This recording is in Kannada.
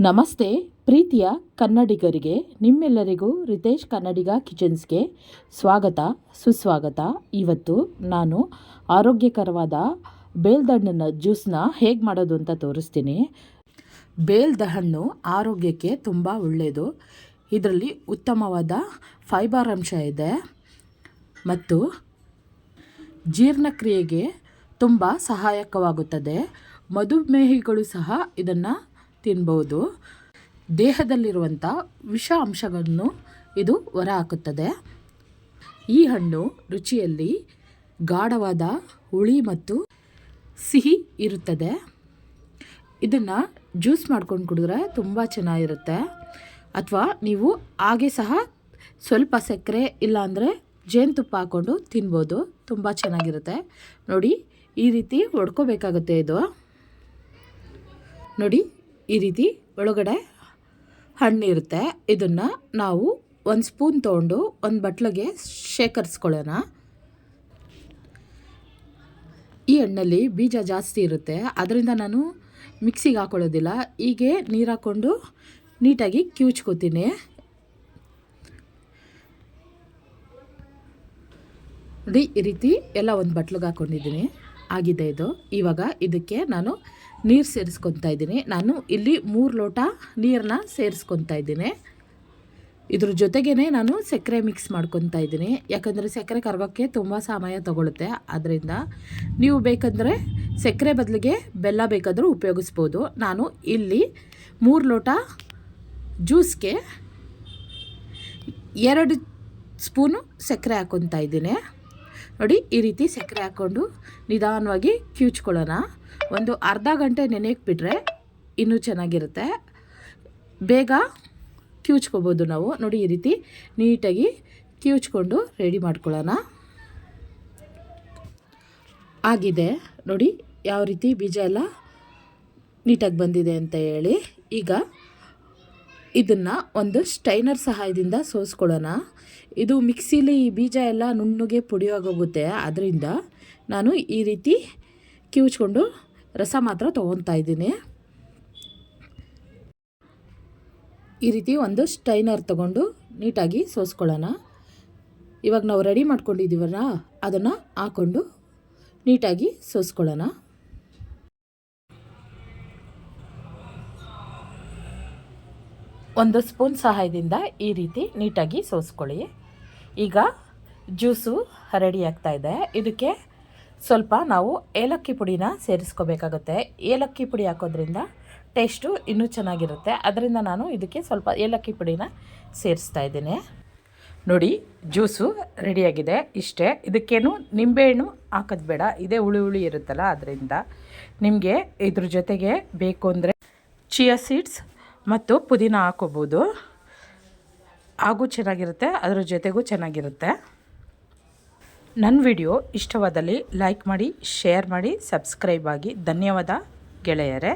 ನಮಸ್ತೆ, ಪ್ರೀತಿಯ ಕನ್ನಡಿಗರಿಗೆ, ನಿಮ್ಮೆಲ್ಲರಿಗೂ ರಿತೇಶ್ ಕನ್ನಡಿಗ ಕಿಚನ್ಸ್ಗೆ ಸ್ವಾಗತ, ಸುಸ್ವಾಗತ. ಇವತ್ತು ನಾನು ಆರೋಗ್ಯಕರವಾದ ಬೇಲ್ದಣ್ಣನ ಜ್ಯೂಸನ್ನ ಹೇಗೆ ಮಾಡೋದು ಅಂತ ತೋರಿಸ್ತೀನಿ. ಬೇಲ್ದ ಹಣ್ಣು ಆರೋಗ್ಯಕ್ಕೆ ತುಂಬ ಒಳ್ಳೆಯದು ಇದರಲ್ಲಿ ಉತ್ತಮವಾದ ಫೈಬರ್ ಅಂಶ ಇದೆ ಮತ್ತು ಜೀರ್ಣಕ್ರಿಯೆಗೆ ತುಂಬ ಸಹಾಯಕವಾಗುತ್ತದೆ. ಮಧುಮೇಹಿಗಳು ಸಹ ಇದನ್ನು ತಿನ್ಬೋದು ದೇಹದಲ್ಲಿರುವಂಥ ವಿಷ ಅಂಶಗಳನ್ನು ಇದು ಹೊರಹಾಕುತ್ತದೆ. ಈ ಹಣ್ಣು ರುಚಿಯಲ್ಲಿ ಗಾಢವಾದ ಹುಳಿ ಮತ್ತು ಸಿಹಿ ಇರುತ್ತದೆ. ಇದನ್ನು ಜ್ಯೂಸ್ ಮಾಡ್ಕೊಂಡು ಕುಡಿದ್ರೆ ತುಂಬ ಚೆನ್ನಾಗಿರುತ್ತೆ. ಅಥವಾ ನೀವು ಹಾಗೆ ಸಹ ಸ್ವಲ್ಪ ಸಕ್ಕರೆ ಇಲ್ಲಾಂದರೆ ಜೇನುತುಪ್ಪ ಹಾಕ್ಕೊಂಡು ತಿನ್ಬೋದು. ತುಂಬ ಚೆನ್ನಾಗಿರುತ್ತೆ. ನೋಡಿ, ಈ ರೀತಿ ಹೊಡ್ಕೋಬೇಕಾಗುತ್ತೆ ಇದು. ನೋಡಿ ಈ ರೀತಿ ಒಳಗಡೆ ಹಣ್ಣು ಇರುತ್ತೆ. ಇದನ್ನು ನಾವು ಒಂದು ಸ್ಪೂನ್ ತೊಗೊಂಡು ಒಂದು ಬಟ್ಲಿಗೆ ಶೇಖರಿಸ್ಕೊಳ್ಳೋಣ. ಈ ಹಣ್ಣಲ್ಲಿ ಬೀಜ ಜಾಸ್ತಿ ಇರುತ್ತೆ. ಅದರಿಂದ ನಾನು ಮಿಕ್ಸಿಗೆ ಹಾಕೊಳ್ಳೋದಿಲ್ಲ. ಹೀಗೆ ನೀರು ಹಾಕ್ಕೊಂಡು ನೀಟಾಗಿ ಕಿವುಚ್ಕೋತೀನಿ. ನೋಡಿ, ಈ ರೀತಿ ಎಲ್ಲ ಒಂದು ಬಟ್ಲಿಗೆ ಹಾಕ್ಕೊಂಡಿದ್ದೀನಿ ಆಗಿದೆ ಇದು. ಇವಾಗ ಇದಕ್ಕೆ ನಾನು ನೀರು ಸೇರಿಸ್ಕೊತಾ ಇದ್ದೀನಿ. ನಾನು ಇಲ್ಲಿ ಮೂರು ಲೋಟ ನೀರನ್ನ ಸೇರಿಸ್ಕೊತಾ ಇದ್ದೀನಿ. ಇದ್ರ ಜೊತೆಗೇ ನಾನು ಸಕ್ಕರೆ ಮಿಕ್ಸ್ ಮಾಡ್ಕೊತಾ ಇದ್ದೀನಿ. ಯಾಕಂದರೆ ಸಕ್ಕರೆ ಕರಗೋಕ್ಕೆ ತುಂಬ ಸಮಯ ತಗೊಳುತ್ತೆ. ಅದರಿಂದ ನೀವು ಬೇಕಂದರೆ ಸಕ್ಕರೆ ಬದಲಿಗೆ ಬೆಲ್ಲ ಬೇಕಾದರೂ ಉಪಯೋಗಿಸ್ಬೋದು. ನಾನು ಇಲ್ಲಿ ಮೂರು ಲೋಟ ಜ್ಯೂಸ್ಗೆ ಎರಡು ಸ್ಪೂನು ಸಕ್ಕರೆ ಹಾಕ್ಕೊತಾ ಇದ್ದೀನಿ. ನೋಡಿ ಈ ರೀತಿ ಸಕ್ಕರೆ ಹಾಕ್ಕೊಂಡು ನಿಧಾನವಾಗಿ ಕಿವುಚ್ಕೊಳ್ಳೋಣ. ಒಂದು ಅರ್ಧ ಗಂಟೆ ನೆನೆಯಕ್ಕೆ ಬಿಟ್ಟರೆ ಇನ್ನೂ ಚೆನ್ನಾಗಿರುತ್ತೆ. ಬೇಗ ಕಿವುಚ್ಕೋಬೋದು ನಾವು. ನೋಡಿ ಈ ರೀತಿ ನೀಟಾಗಿ ಕಿವುಚ್ಕೊಂಡು ರೆಡಿ ಮಾಡ್ಕೊಳ್ಳೋಣ. ಆಗಿದೆ. ನೋಡಿ ಯಾವ ರೀತಿ ಬೀಜ ಎಲ್ಲ ನೀಟಾಗಿ ಬಂದಿದೆ ಅಂತ ಹೇಳಿ. ಈಗ ಇದನ್ನು ಒಂದು ಸ್ಟೈನರ್ ಸಹಾಯದಿಂದ ಸೋಸ್ಕೊಳ್ಳೋಣ. ಇದು ಮಿಕ್ಸಿಲಿ ಈ ಬೀಜ ಎಲ್ಲ ನುಣ್ಣಗೆ ಪುಡಿಯಾಗೋಗುತ್ತೆ. ಅದರಿಂದ ನಾನು ಈ ರೀತಿ ಕಿವುಚ್ಕೊಂಡು ರಸ ಮಾತ್ರ ತೊಗೊತಾ ಇದ್ದೀನಿ. ಈ ರೀತಿ ಒಂದು ಸ್ಟೈನರ್ ತಗೊಂಡು ನೀಟಾಗಿ ಸೋಸ್ಕೊಳ್ಳೋಣ. ಇವಾಗ ನಾವು ರೆಡಿ ಮಾಡ್ಕೊಂಡಿದ್ದೀವಲ್ಲ, ಅದನ್ನು ಹಾಕ್ಕೊಂಡು ನೀಟಾಗಿ ಸೋಸ್ಕೊಳ್ಳೋಣ. ಒಂದು ಸ್ಪೂನ್ ಸಹಾಯದಿಂದ ಈ ರೀತಿ ನೀಟಾಗಿ ಸೋಸ್ಕೊಳ್ಳಿ. ಈಗ ಜ್ಯೂಸು ರೆಡಿ ಆಗ್ತಾ ಇದೆ. ಇದಕ್ಕೆ ಸ್ವಲ್ಪ ನಾವು ಏಲಕ್ಕಿ ಪುಡಿನ ಸೇರಿಸ್ಕೋಬೇಕಾಗುತ್ತೆ. ಏಲಕ್ಕಿ ಪುಡಿ ಹಾಕೋದ್ರಿಂದ ಟೇಸ್ಟು ಇನ್ನೂ ಚೆನ್ನಾಗಿರುತ್ತೆ. ಅದರಿಂದ ನಾನು ಇದಕ್ಕೆ ಸ್ವಲ್ಪ ಏಲಕ್ಕಿ ಪುಡಿನ ಸೇರಿಸ್ತಾ ಇದ್ದೀನಿ. ನೋಡಿ, ಜ್ಯೂಸು ರೆಡಿಯಾಗಿದೆ. ಇಷ್ಟೇ, ಇದಕ್ಕೇನು ನಿಂಬೆಹಣ್ಣು ಹಾಕೋದು ಬೇಡ. ಇದೇ ಹುಳಿ ಹುಳಿ ಇರುತ್ತಲ್ಲ, ಅದರಿಂದ ನಿಮಗೆ ಇದ್ರ ಜೊತೆಗೆ ಬೇಕು ಅಂದರೆ ಚಿಯಾ ಸೀಡ್ಸ್ ಮತ್ತು ಪುದೀನ ಹಾಕೋಬೋದು. ಹಾಗೂ ಚೆನ್ನಾಗಿರುತ್ತೆ, ಅದರ ಜೊತೆಗೂ ಚೆನ್ನಾಗಿರುತ್ತೆ. ನನ್ನ ವಿಡಿಯೋ ಇಷ್ಟವಾದಲ್ಲಿ ಲೈಕ್ ಮಾಡಿ, ಶೇರ್ ಮಾಡಿ, ಸಬ್ಸ್ಕ್ರೈಬ್ ಆಗಿ. ಧನ್ಯವಾದ ಗೆಳೆಯರೇ.